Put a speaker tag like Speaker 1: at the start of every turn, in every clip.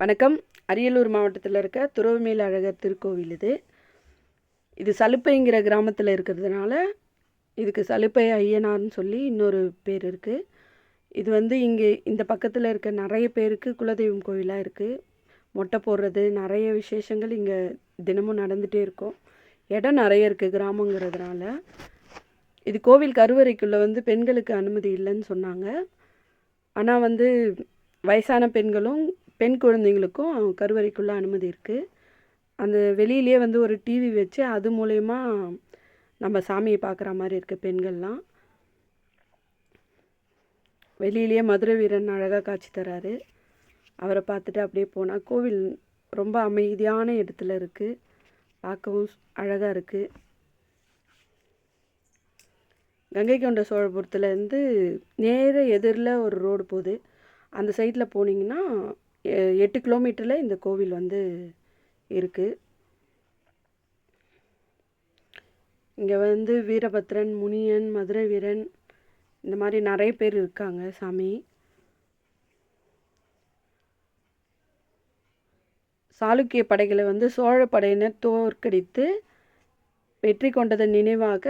Speaker 1: வணக்கம். அரியலூர் மாவட்டத்தில் இருக்க துறவுமேல் அழகர் திருக்கோவில் இது. இது சலுப்பைங்கிற கிராமத்தில் இருக்கிறதுனால இதுக்கு சலுப்பை ஐயனார்னு சொல்லி இன்னொரு பேர் இருக்குது இது வந்து இங்கே இந்த பக்கத்தில் இருக்க நிறைய பேருக்கு குலதெய்வம் கோவிலாக இருக்குது மொட்டை போடுறது நிறைய விசேஷங்கள் இங்கே தினமும் நடந்துகிட்டே இருக்கும். இடம் நிறைய இருக்குது கிராமங்கிறதுனால. இது கோவில் கருவறைக்குள்ளே வந்து பெண்களுக்கு அனுமதி இல்லைன்னு சொன்னாங்க. ஆனால் வந்து வயசான பெண்களும் பெண் குழந்தைங்களுக்கும் கருவறைக்குள்ளே அனுமதி இருக்குது அந்த வெளியிலேயே வந்து ஒரு டிவி வச்சு அது மூலயமா நம்ம சாமியை பார்க்குற மாதிரி இருக்குது பெண்கள்லாம். வெளியிலேயே மதுரை வீரன் அழகாக காட்சி தராரு. அவரை பார்த்துட்டு அப்படியே போனால் கோவில் ரொம்ப அமைதியான இடத்துல இருக்குது பார்க்கவும் அழகாக இருக்குது கங்கை கொண்ட சோழபுரத்துலேருந்து நேர எதிரில் ஒரு ரோடு போகுது. அந்த சைடில் போனீங்கன்னா எட்டு கிலோமீட்டரில் இந்த கோவில் வந்து இருக்குது இங்கே வந்து வீரபத்ரன் முனியன் மதுரை வீரன் இந்த மாதிரி நிறைய பேர் இருக்காங்க சாமி. சாளுக்கிய படைகளை வந்து சோழ படையினர் தோற்கடித்து வெற்றி கொண்டதன் நினைவாக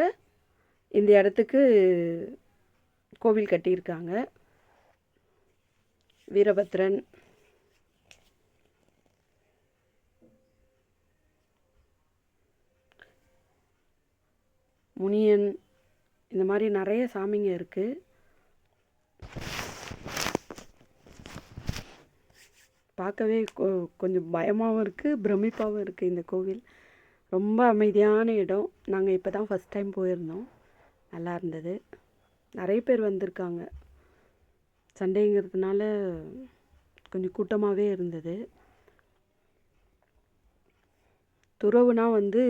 Speaker 1: இந்த இடத்துக்கு கோவில் கட்டியிருக்காங்க. வீரபத்ரன். முனியன் இந்த மாதிரி நிறைய சாமிங்க இருக்குது பார்க்கவே கொஞ்சம் பயமாகவும் இருக்குது பிரமிப்பாகவும் இருக்குது இந்த கோவில். ரொம்ப அமைதியான இடம். நாங்கள் இப்போ தான் ஃபஸ்ட் டைம் போயிருந்தோம். நல்லா இருந்தது. நிறைய பேர் வந்திருக்காங்க. சண்டைங்கிறதுனால கொஞ்சம் கூட்டமாகவே இருந்தது. துறவுனா வந்து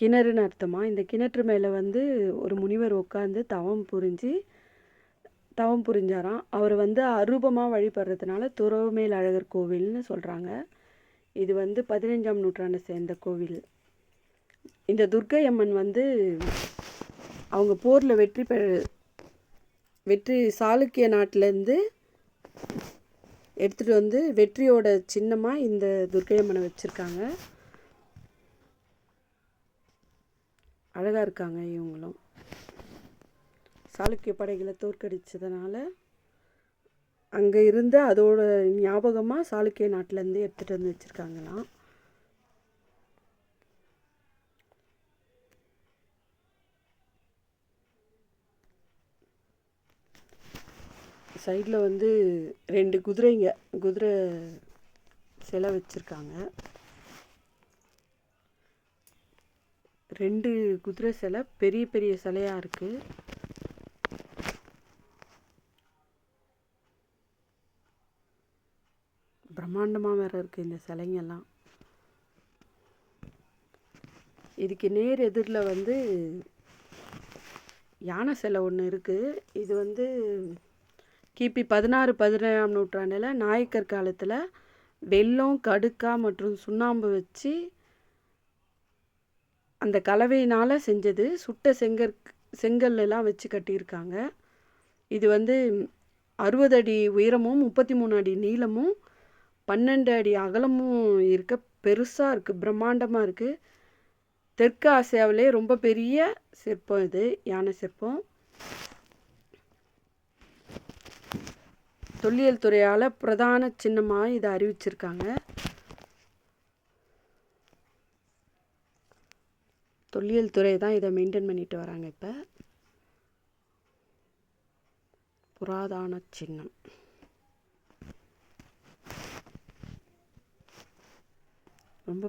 Speaker 1: கிணறுன்னு அர்த்தமா? இந்த கிணற்று மேலே வந்து ஒரு முனிவர் உட்காந்து தவம் புரிஞ்சு தவம் புரிஞ்சாராம். அவர் வந்து அரூபமாக வழிபடுறதுனால துறவுமேல் அழகர் கோவில்னு சொல்கிறாங்க இது வந்து பதினஞ்சாம் நூற்றாண்டை சேர்ந்த கோவில். இந்த துர்க்கை அம்மன் வந்து அவங்க போரில் வெற்றி பெற வெற்றி சாளுக்கிய நாட்டிலேருந்து எடுத்துகிட்டு வந்து வெற்றியோட சின்னமாக இந்த துர்க்கை அம்மனை வச்சுருக்காங்க. அழகாக இருக்காங்க இவங்களும். சாளுக்கிய படைகளை தோற்கடித்ததுனால அங்கே இருந்த அதோட ஞாபகமாக சாளுக்கிய நாட்டிலேருந்து எடுத்துகிட்டு வந்து வச்சுருக்காங்களாம். சைடில் வந்து ரெண்டு குதிரைங்க குதிரை சிலை வச்சுருக்காங்க. ரெண்டு குதிரை சிலை பெரிய பெரிய சிலையாக இருக்குது பிரம்மாண்டமாக வேறு இருக்குது இந்த சிலைங்கெல்லாம். இதுக்கு நேர் எதிரில் வந்து யானை சிலை ஒன்று இருக்குது இது வந்து கிபி பதினாறு பதினேழாம் நூற்றாண்டில் நாயக்கர் காலத்தில் வெல்லம் கடுக்கா மற்றும் சுண்ணாம்பு வச்சு அந்த கலவையினால் செஞ்சது. சுட்ட செங்கற் செங்கல்லாம் வச்சு கட்டியிருக்காங்க. இது வந்து அறுபது அடி உயரமும் முப்பத்தி மூணு அடி நீளமும் பன்னெண்டு அடி அகலமும் இருக்க பெருசாக இருக்குது பிரம்மாண்டமாக இருக்குது தெற்கு ஆசியாவிலே ரொம்ப பெரிய சிற்பம் இது யானை சிற்பம். தொல்லியல் துறையால் பிரதான சின்னமாக இதை அறிவிச்சிருக்காங்க. தொல்லியல் துறை தான் இதை மெயின்டைன் பண்ணிட்டு வராங்க இப்போ. புராதான சின்னம். ரொம்ப